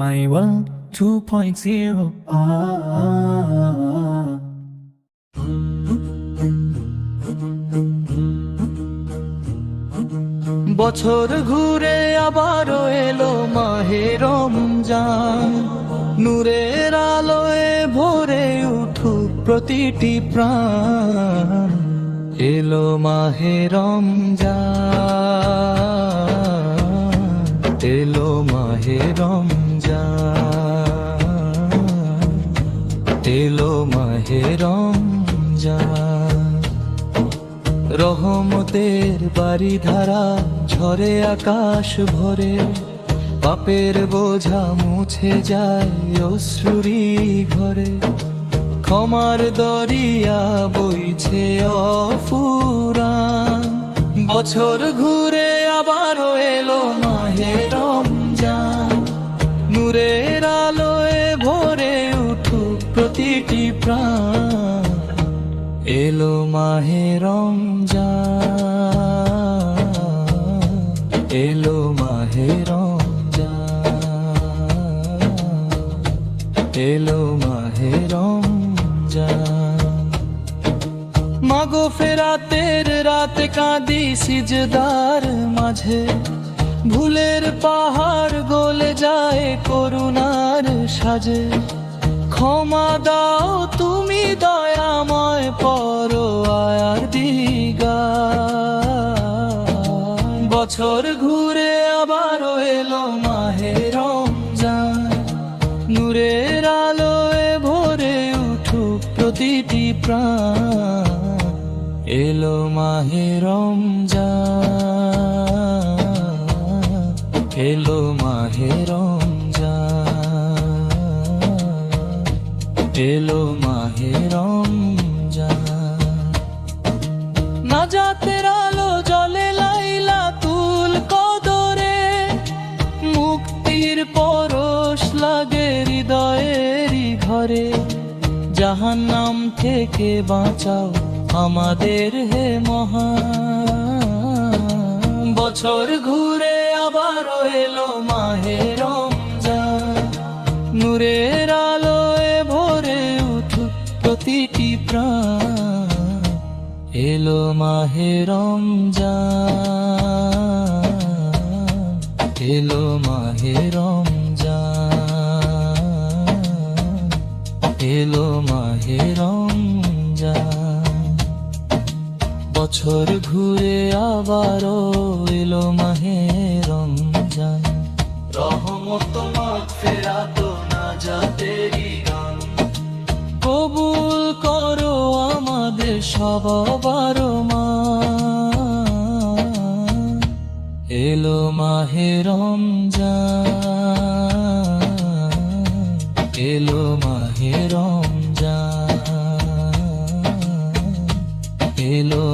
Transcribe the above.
My world 2.0 ah. বছর ঘুরে আবারও এলো মাহে রমজান। নূরের আলোয় ভরে উঠুক প্রতিটি প্রাণ। এলো মাহে রমজান। এলো মাহে রমজান। এলো মাহে রমজান। রহমতের বাড়ি ধারা ঝরে আকাশ ভরে, পাপের বোঝা মুছে যায় অশ্রুরি ঘরে। ক্ষমার দরিয়া বইছে অফুরান, বছর ঘুরে প্রতিটি প্রাণ এলো মাহে রমজান। এলো মাহে রমজান। এলো মাহে রমজান। মাগো ফেরাতের রাত কাঁদি সিজদার মাঝে। ভুলের পাহাড় গলে যায় করুণার সাজে। ক্ষমা দাও তুমি দয়াময় পর আয়ার দিগা বছর ঘুরে আবার এলো মাহে নূরের আলোয় ভরে উঠুক প্রতিটি প্রাণ। এলো মাহে রমজান। এলো মাহে রমজান। এলো মাহে রমজান। নাজাতের আলো জলে লাইলা তুল কদরে, মুক্তির পরশ লাগে হৃদয়েরই ঘরে। জাহান্নাম থেকে বাঁচাও আমাদের হে মহা বছর ঘুরে আবার এলো মাহে নূরের আলোয় ভরে উঠুক প্রতিটি প্রাণ এলো মাহে রমজান। এলো মাহে রমজান। এলো মাহে রমজান। বছর ঘুরে আবারও এলো মাহে রমজান। রহমত মাগফিরাত নাজাতেরি গান। কবুল করো আমাদের সবার মা। এলো মাহে রমজান এলো মাহে রমজান এলো